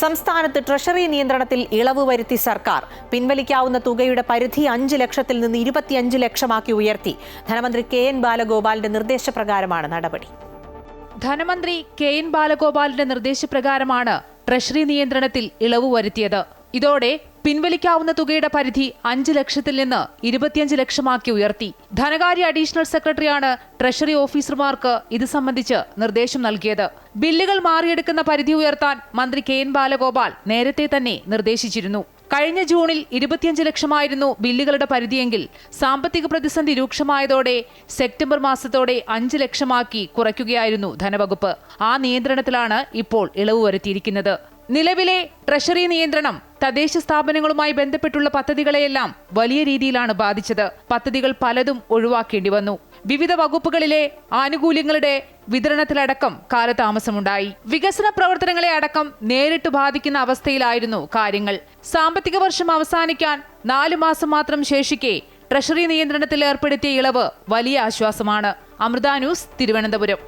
സംസ്ഥാനത്ത് ട്രഷറി നിയന്ത്രണത്തിൽ ഇളവ് വരുത്തി സർക്കാർ. പിൻവലിക്കാവുന്ന തുകയുടെ പരിധി അഞ്ച് ലക്ഷത്തിൽ നിന്ന് ഇരുപത്തിയഞ്ച് ലക്ഷമാക്കി ഉയർത്തി. ധനമന്ത്രി കെ എൻ ബാലഗോപാലിന്റെ നിർദ്ദേശപ്രകാരമാണ് നടപടി. ധനമന്ത്രി കെ എൻ ബാലഗോപാലിന്റെ നിർദ്ദേശപ്രകാരമാണ് ട്രഷറി നിയന്ത്രണത്തിൽ ഇളവ് വരുത്തിയത്. ഇതോടെ പിൻവലിക്കാവുന്ന തുകയുടെ പരിധി അഞ്ച് ലക്ഷത്തിൽ നിന്ന് ഇരുപത്തിയഞ്ച് ലക്ഷമാക്കി ഉയർത്തി. ധനകാര്യ അഡീഷണൽ സെക്രട്ടറിയാണ് ട്രഷറി ഓഫീസർമാർക്ക് ഇത് സംബന്ധിച്ച് നിർദ്ദേശം നൽകിയത്. ബില്ലുകൾ മാറിയെടുക്കുന്ന പരിധി ഉയർത്താൻ മന്ത്രി കെ എൻ ബാലഗോപാൽ നേരത്തെ തന്നെ നിർദ്ദേശിച്ചിരുന്നു. കഴിഞ്ഞ ജൂണിൽ ഇരുപത്തിയഞ്ച് ലക്ഷമായിരുന്നു ബില്ലുകളുടെ പരിധിയെങ്കിൽ സാമ്പത്തിക പ്രതിസന്ധി രൂക്ഷമായതോടെ സെപ്റ്റംബർ മാസത്തോടെ അഞ്ച് ലക്ഷമാക്കി കുറയ്ക്കുകയായിരുന്നു ധനവകുപ്പ്. ആ നിയന്ത്രണത്തിലാണ് ഇപ്പോൾ ഇളവ് വരുത്തിയിരിക്കുന്നത്. നിലവിലെ ട്രഷറി നിയന്ത്രണം തദ്ദേശ സ്ഥാപനങ്ങളുമായി ബന്ധപ്പെട്ടുള്ള പദ്ധതികളെയെല്ലാം വലിയ രീതിയിലാണ് ബാധിച്ചത്. പദ്ധതികൾ പലതും ഒഴിവാക്കേണ്ടി വന്നു. വിവിധ വകുപ്പുകളിലെ ആനുകൂല്യങ്ങളുടെ വിതരണത്തിലടക്കം കാലതാമസമുണ്ടായി. വികസന പ്രവർത്തനങ്ങളെ അടക്കം നേരിട്ട് ബാധിക്കുന്ന അവസ്ഥയിലായിരുന്നു കാര്യങ്ങൾ. സാമ്പത്തിക വർഷം അവസാനിക്കാൻ നാലു മാസം മാത്രം ശേഷിക്കെ ട്രഷറി നിയന്ത്രണത്തിൽ ഏർപ്പെടുത്തിയ ഇളവ് വലിയ ആശ്വാസമാണ്. അമൃത ന്യൂസ് തിരുവനന്തപുരം.